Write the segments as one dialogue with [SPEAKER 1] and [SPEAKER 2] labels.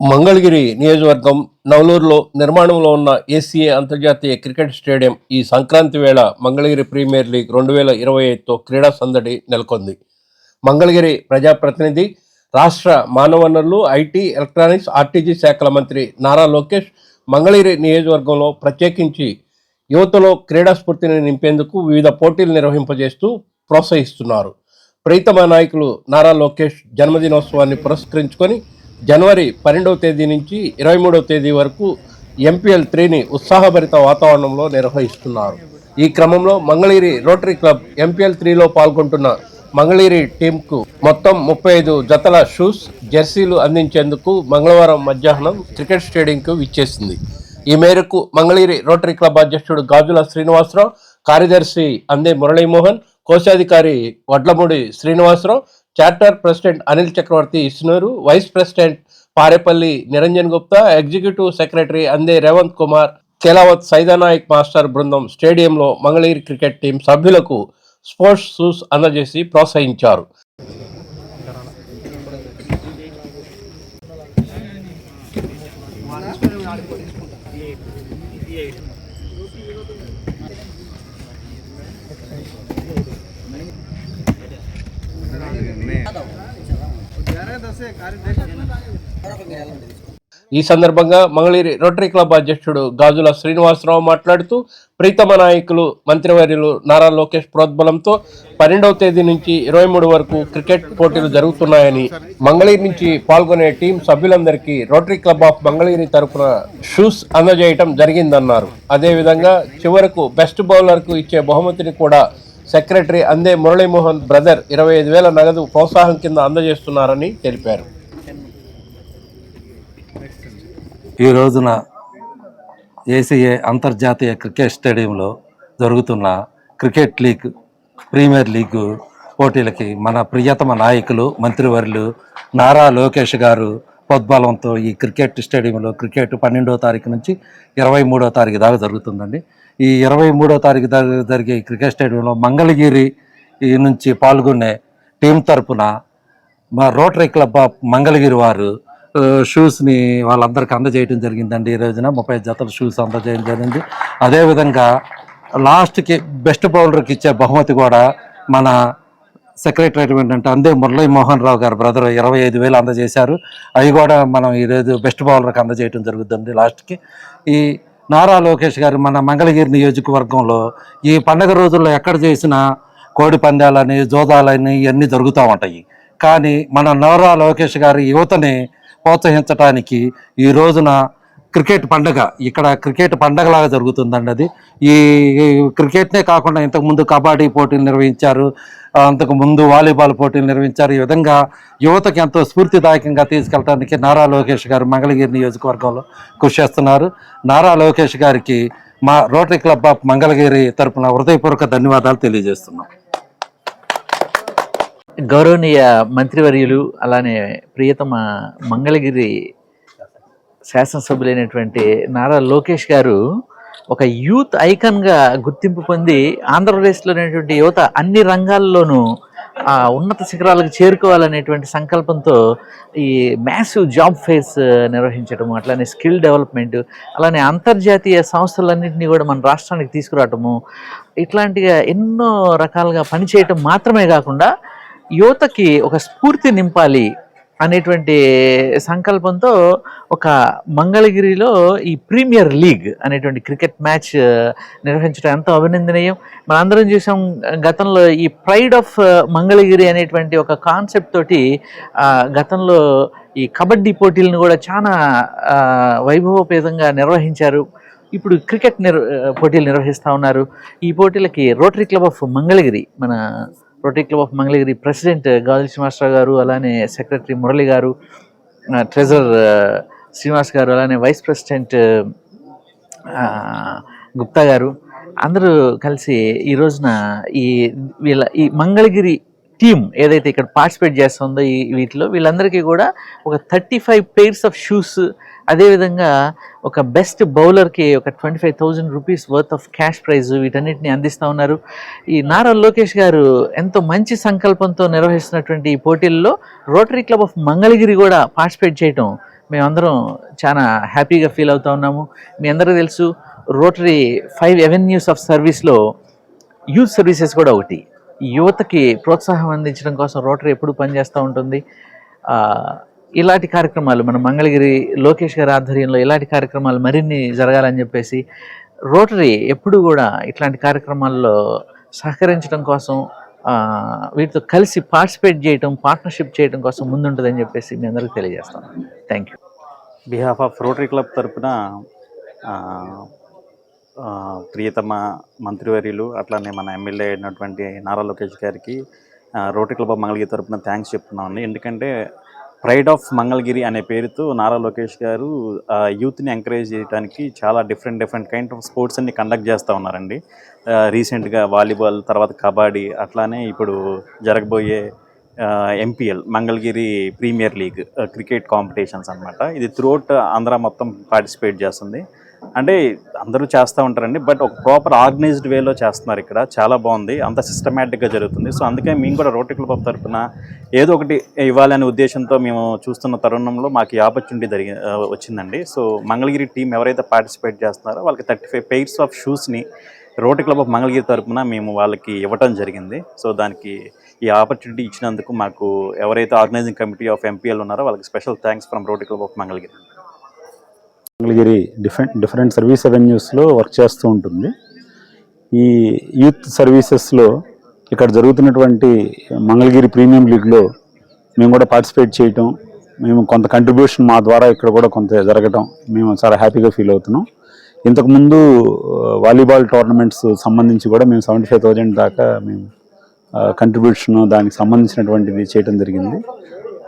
[SPEAKER 1] మంగళగిరి నియోజకవర్గం నవలూరులో నిర్మాణంలో ఉన్న ఏసీఏ అంతర్జాతీయ క్రికెట్ స్టేడియం ఈ సంక్రాంతి వేళ మంగళగిరి ప్రీమియర్ లీగ్ రెండు వేల ఇరవై ఐదుతో క్రీడా సందడి నెలకొంది. మంగళగిరి ప్రజాప్రతినిధి రాష్ట్ర మానవ వనరులు ఐటీ ఎలక్ట్రానిక్స్ ఆర్టీజీ శాఖల మంత్రి నారా లోకేష్ మంగళగిరి నియోజకవర్గంలో ప్రత్యేకించి యువతలో క్రీడా స్ఫూర్తిని నింపేందుకు వివిధ పోటీలు నిర్వహింపజేస్తూ ప్రోత్సహిస్తున్నారు. ప్రీతమ నాయకులు నారా లోకేష్ జన్మదినోత్సవాన్ని పురస్కరించుకొని జనవరి పన్నెండవ తేదీ నుంచి ఇరవై మూడవ తేదీ వరకు ఎంపీఎల్ త్రీని ఉత్సాహభరిత వాతావరణంలో నిర్వహిస్తున్నారు. ఈ క్రమంలో మంగళగిరి రోటరీ క్లబ్ ఎంపీఎల్ త్రీలో పాల్గొంటున్న మంగళగిరి టీంకు మొత్తం ముప్పై ఐదు జతల షూస్ జెర్సీలు అందించేందుకు మంగళవారం మధ్యాహ్నం క్రికెట్ స్టేడియంకు విచ్చేసింది. ఈ మేరకు మంగళగిరి రోటరీ క్లబ్ అధ్యక్షుడు గాజుల శ్రీనివాసరావు కార్యదర్శి అందే మురళీమోహన్ కోశాధికారి వడ్లమూడి శ్రీనివాసరావు చార్టర్ ప్రెసిడెంట్ అనిల్ చక్రవర్తి ఇస్తున్నారు. Vice president Parepalli Niranjan Gupta executive secretary Ande Revanth Kumar Kelavath Saidanayak master బృందం స్టేడియంలో మంగళగిరి క్రికెట్ టీం సభ్యులకు స్పోర్ట్స్ షూస్ అందజేసి ప్రోత్సహించారు. ఈ సందర్భంగా మంగళగిరి రోటరీ క్లబ్ అధ్యక్షుడు గాజుల శ్రీనివాసరావు మాట్లాడుతూ ప్రీతమ నాయకులు మంత్రివర్యులు నారా లోకేష్ ప్రోద్బలంతో పన్నెండవ తేదీ నుంచి ఇరవై మూడు వరకు క్రికెట్ పోటీలు జరుగుతున్నాయని మంగళగిరి నుంచి పాల్గొనే టీం సభ్యులందరికీ రోటరీ క్లబ్ ఆఫ్ మంగళగిరి తరపున షూస్ అందజేయటం జరిగిందన్నారు. అదేవిధంగా చివరకు బెస్ట్ బౌలర్కు ఇచ్చే బహుమతిని కూడా సెక్రటరీ అందే మురళీమోహన్ బ్రదర్ ఇరవై ఐదు వేల నగదు ప్రోత్సాహం కింద అందజేస్తున్నారని తెలిపారు.
[SPEAKER 2] ఈ రోజున ఏసీఏ అంతర్జాతీయ క్రికెట్ స్టేడియంలో జరుగుతున్న క్రికెట్ లీగ్ ప్రీమియర్ లీగ్ పోటీలకి మన ప్రియతమ నాయకులు మంత్రివర్యులు నారా లోకేష్ గారు ప్రోద్బలంతో ఈ క్రికెట్ స్టేడియంలో క్రికెట్ పన్నెండో తారీఖు నుంచి ఇరవై మూడో తారీఖు దాకా జరుగుతుందండి. ఈ ఇరవై మూడో తారీఖు జరిగే క్రికెట్ స్టేడియంలో మంగళగిరి నుంచి పాల్గొనే టీం తరపున మా రోటరీ క్లబ్ ఆఫ్ మంగళగిరి వారు షూస్ని వాళ్ళందరికీ అందజేయడం జరిగిందండి ఈ రోజున. ముప్పై జతల షూస్ అందజేయడం జరిగింది. అదేవిధంగా లాస్ట్కి బెస్ట్ బౌలర్కి ఇచ్చే బహుమతి కూడా మన సెక్రటరేట్ ఏంటంటే అందే మురళీ మోహన్ రావు గారు బ్రదర్ ఇరవై ఐదు వేలు అందజేశారు. అవి కూడా మనం ఈరోజు బెస్ట్ బౌలర్కి అందజేయడం జరుగుతుంది లాస్ట్కి. ఈ నారా లోకేష్ గారు మన మంగళగిరి నియోజకవర్గంలో ఈ పండగ రోజుల్లో ఎక్కడ చేసినా కోడి పందాలని జోదాలని ఇవన్నీ జరుగుతూ ఉంటాయి. కానీ మన నారా లోకేష్ గారి యువతని ప్రోత్సహించడానికి ఈ రోజున క్రికెట్ పండగ. ఇక్కడ క్రికెట్ పండగలాగా జరుగుతుందండి అది. ఈ క్రికెట్నే కాకుండా ఇంతకుముందు కబడ్డీ పోటీలు నిర్వహించారు. అంతకు ముందు వాలీబాల్ పోటీలు నిర్వహించారు. ఈ విధంగా యువతకి ఎంతో స్ఫూర్తిదాయకంగా తీసుకెళ్ళడానికి నారా లోకేష్ గారు మంగళగిరి నియోజకవర్గంలో కృషి చేస్తున్నారు. నారా లోకేష్ గారికి మా రోటరీ క్లబ్ ఆఫ్ మంగళగిరి తరపున హృదయపూర్వక ధన్యవాదాలు తెలియజేస్తున్నాం.
[SPEAKER 3] గౌరవనీయ మంత్రివర్యులు అలానే ప్రియతమ మంగళగిరి శాసనసభ్యులైనటువంటి నారా లోకేష్ గారు ఒక యూత్ ఐకాన్గా గుర్తింపు పొంది ఆంధ్రప్రదేశ్లోనేటువంటి యువత అన్ని రంగాల్లోనూ ఆ, ఉన్నత శిఖరాలకు చేరుకోవాలనేటువంటి సంకల్పంతో ఈ మ్యాసివ్ జాబ్ ఫేర్స్ నిర్వహించడము అట్లానే స్కిల్ డెవలప్మెంట్ అలానే అంతర్జాతీయ సంస్థలన్నింటినీ కూడా మన రాష్ట్రానికి తీసుకురావటము ఇట్లాంటిగా ఎన్నో రకాలుగా పనిచేయటం మాత్రమే కాకుండా యువతకి ఒక స్ఫూర్తి నింపాలి అనేటువంటి సంకల్పంతో ఒక మంగళగిరిలో ఈ ప్రీమియర్ లీగ్ అనేటువంటి క్రికెట్ మ్యాచ్ నిర్వహించడం ఎంతో అభినందనీయం. మనందరం చూసాం గతంలో ఈ ప్రైడ్ ఆఫ్ మంగళగిరి అనేటువంటి ఒక కాన్సెప్ట్ తోటి గతంలో ఈ కబడ్డీ పోటీలను కూడా చాలా వైభవపేతంగా నిర్వహించారు. ఇప్పుడు క్రికెట్ నిర్ పోటీలు నిర్వహిస్తూ ఉన్నారు. ఈ పోటీలకి రోటరీ క్లబ్ ఆఫ్ మంగళగిరి మన rotary club of Mangalagiri president Gajula Srinivasarao గారు అలానే సెక్రటరీ మురళి గారు ట్రెజరర్ శ్రీనివాస్ uh, గారు అలానే వైస్ ప్రెసిడెంట్ గుప్తా గారు అందరూ కలిసి ఈ రోజున ఈ వీళ్ళ ఈ మంగళగిరి టీం ఏదైతే ఇక్కడ పార్టిసిపేట్ చేస్తుందో ఈ వీటిలో వీళ్ళందరికీ కూడా ఒక thirty five pairs of shoes అదేవిధంగా ఒక బెస్ట్ బౌలర్కి ఒక twenty five thousand rupees worth of cash prize వీటన్నిటిని అందిస్తూ ఉన్నారు. ఈ నారా లోకేష్ గారు ఎంతో మంచి సంకల్పంతో నిర్వహిస్తున్నటువంటి ఈ పోటీల్లో రోటరీ క్లబ్ ఆఫ్ మంగళగిరి కూడా పార్టిసిపేట్ చేయటం మేమందరం చాలా హ్యాపీగా ఫీల్ అవుతా ఉన్నాము. మీ అందరికీ తెలుసు రోటరీ ఫైవ్ ఎవెన్యూస్ ఆఫ్ సర్వీస్లో యూత్ సర్వీసెస్ కూడా ఒకటి. యువతకి ప్రోత్సాహం అందించడం కోసం రోటరీ ఎప్పుడు పనిచేస్తూ ఉంటుంది. ఇలాంటి కార్యక్రమాలు మన మంగళగిరి లోకేష్ గారి ఆధ్వర్యంలో ఇలాంటి కార్యక్రమాలు మరిన్ని జరగాలని చెప్పేసి రోటరీ ఎప్పుడు కూడా ఇట్లాంటి కార్యక్రమాల్లో సహకరించడం కోసం వీటితో కలిసి పార్టిసిపేట్ చేయటం పార్ట్నర్షిప్ చేయడం కోసం ముందుంటుందని చెప్పేసి మీ అందరికీ తెలియజేస్తాను. Thank you
[SPEAKER 4] behalf of rotary club తరపున ప్రియతమ మంత్రివర్యులు అట్లానే మన ఎమ్మెల్యే అయినటువంటి నారా లోకేష్ గారికి రోటరీ క్లబ్ ఆఫ్ మంగళగిరి తరపున థ్యాంక్స్ చెప్తున్నామండి. ఎందుకంటే ప్రైడ్ ఆఫ్ మంగళగిరి అనే పేరుతో నారా లోకేష్ గారు ఆ, యూత్ని ఎంకరేజ్ చేయడానికి చాలా different different kind of sports అన్ని కండక్ట్ చేస్తూ ఉన్నారండి. రీసెంట్గా వాలీబాల్ తర్వాత కబడ్డీ అట్లానే ఇప్పుడు జరగబోయే MPL Mangalagiri premier league cricket competitions అనమాట ఇది త్రూఅవుట్ ఆంధ్ర మొత్తం పార్టిసిపేట్ చేస్తుంది. అంటే అందరూ చేస్తూ ఉంటారండి బట్ ఒక ప్రాపర్ ఆర్గనైజ్డ్ వేలో చేస్తున్నారు ఇక్కడ. చాలా బాగుంది. అంత సిస్టమేటిక్గా జరుగుతుంది. సో అందుకే మేము కూడా రోటరీ క్లబ్ ఆఫ్ తరఫున ఏదో ఒకటి ఇవ్వాలనే ఉద్దేశంతో మేము చూస్తున్న తరుణంలో మాకు ఈ ఆపర్చునిటీ జరిగి వచ్చిందండి. సో మంగళగిరి టీం ఎవరైతే పార్టిసిపేట్ చేస్తున్నారో వాళ్ళకి థర్టీ ఫైవ్ పెయిర్స్ ఆఫ్ షూస్ని రోటరీ క్లబ్ ఆఫ్ మంగళగిరి తరఫున మేము వాళ్ళకి ఇవ్వటం జరిగింది. సో దానికి ఈ ఆపర్చునిటీ ఇచ్చినందుకు మాకు ఎవరైతే ఆర్గనైజింగ్ కమిటీ ఆఫ్ ఎంపీఎల్ ఉన్నారో వాళ్ళకి special thanks from Rotary Club of Mangalagiri.
[SPEAKER 5] Mangalagiri different different service అవెన్యూస్లో work చేస్తూ ఉంటుంది. ఈ యూత్ సర్వీసెస్లో ఇక్కడ జరుగుతున్నటువంటి మంగళగిరి ప్రీమియం లీగ్లో మేము కూడా పార్టిసిపేట్ చేయటం మేము కొంత కంట్రిబ్యూషన్ మా ద్వారా ఇక్కడ కూడా కొంత జరగటం మేము చాలా హ్యాపీగా ఫీల్ అవుతున్నాం. ఇంతకుముందు వాలీబాల్ టోర్నమెంట్స్ సంబంధించి కూడా మేము సెవెంటీ ఫైవ్ థౌజండ్ దాకా మేము కంట్రిబ్యూషన్ దానికి సంబంధించినటువంటిది చేయడం జరిగింది.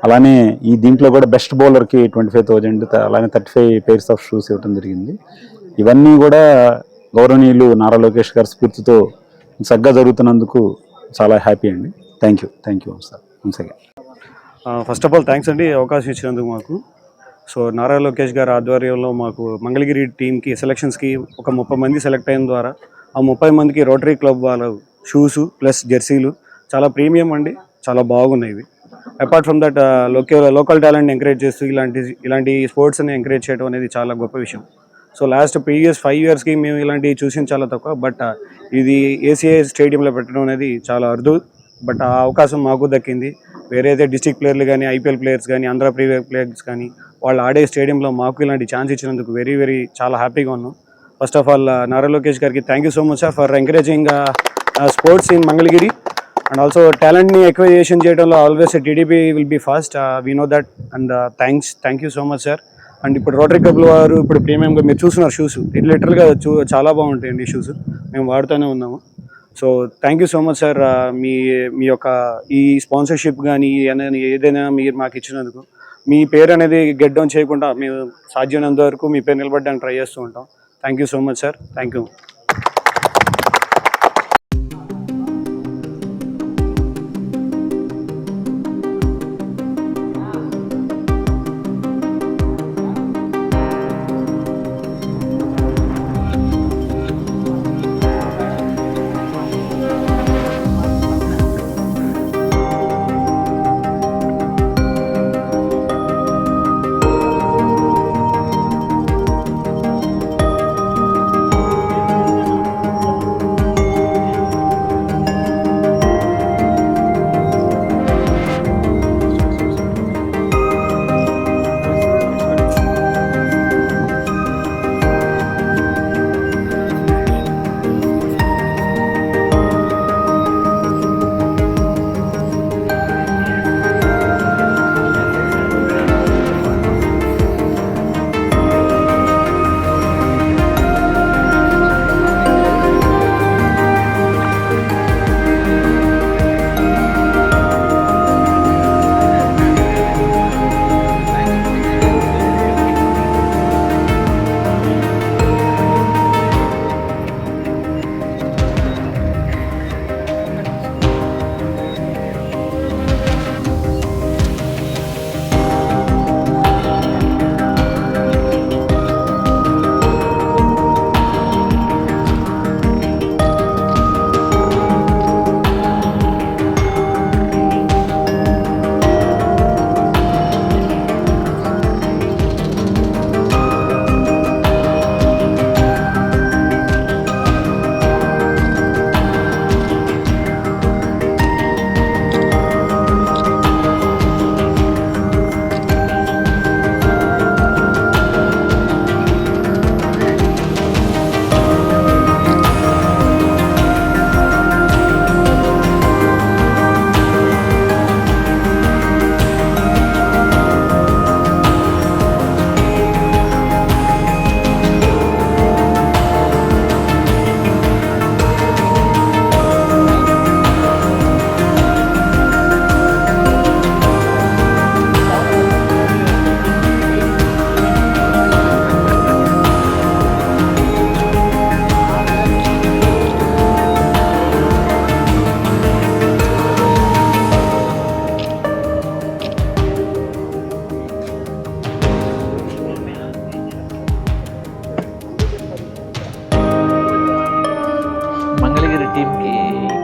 [SPEAKER 5] అలానే ఈ దీంట్లో కూడా బెస్ట్ బౌలర్కి ట్వంటీ ఫైవ్ థౌజండ్ అలానే thirty five pairs of shoes ఇవ్వడం జరిగింది. ఇవన్నీ కూడా గౌరవనీయులు నారా లోకేష్ గారి స్ఫూర్తితో చక్కగా జరుగుతున్నందుకు చాలా హ్యాపీ అండి. Thank you thank you sir once again
[SPEAKER 6] first of all thanks అండి అవకాశం ఇచ్చినందుకు మాకు. సో నారా లోకేష్ గారి ఆధ్వర్యంలో మాకు మంగళగిరి టీంకి సెలక్షన్స్కి ఒక ముప్పై మంది సెలెక్ట్ అయిన ద్వారా ఆ ముప్పై మందికి రోటరీ క్లబ్ వాళ్ళ షూస్ ప్లస్ జెర్సీలు చాలా ప్రీమియం అండి. చాలా బాగున్నాయి ఇవి. Apart from that local local talent encourage చేస్తూ ఇలాంటి ఇలాంటి స్పోర్ట్స్ని ఎంకరేజ్ చేయడం అనేది చాలా గొప్ప విషయం. సో లాస్ట్ ప్రీవియస్ ఫైవ్ ఇయర్స్కి మేము ఇలాంటివి చూసింది చాలా తక్కువ బట్ uh, ఇది ఏసీఐ స్టేడియంలో పెట్టడం అనేది చాలా అరుదు. బట్ ఆ అవకాశం మాకు దక్కింది. వేరే డిస్టిక్ ప్లేయర్లు కానీ ఐపీఎల్ ప్లేయర్స్ కానీ ఆంధ్ర ప్రీవియర్ ప్లేయర్స్ కానీ వాళ్ళు ఆడే స్టేడియంలో మాకు ఇలాంటి ఛాన్స్ ఇచ్చినందుకు వెరీ వెరీ చాలా హ్యాపీగా ఉన్నాం. First of all Nara Lokesh గారికి thank you so much sir for encouraging sports in Mangalagiri and also టాలెంట్ని ఎక్వైజేషన్ చేయడంలో always TDP will be fast we know that and thanks thank you so much sir and ఇప్పుడు rotary క్లబ్ల వారు ఇప్పుడు ప్రీమియంగా మీరు చూస్తున్నారు shoes ఇది లిటరల్గా చూ చాలా బాగుంటాయండి షూస్ మేము వాడుతూనే ఉన్నాము. So thank you so much sir మీ మీ యొక్క ఈ స్పాన్సర్షిప్ కానీ ఏదైనా మీరు మాకు ఇచ్చినందుకు. మీ పేరు అనేది గెట్ డౌన్ చేయకుండా మేము సాధ్యమైనంత వరకు మీ పేరు నిలబడడానికి ట్రై చేస్తూ ఉంటాం. Thank you so much sir thank you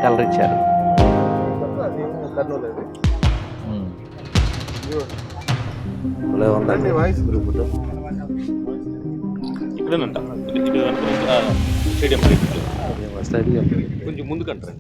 [SPEAKER 7] colour ఇచ్చారు.
[SPEAKER 8] స్టేడియం.
[SPEAKER 9] స్టడీ
[SPEAKER 8] కొంచెం ముందుకంటారు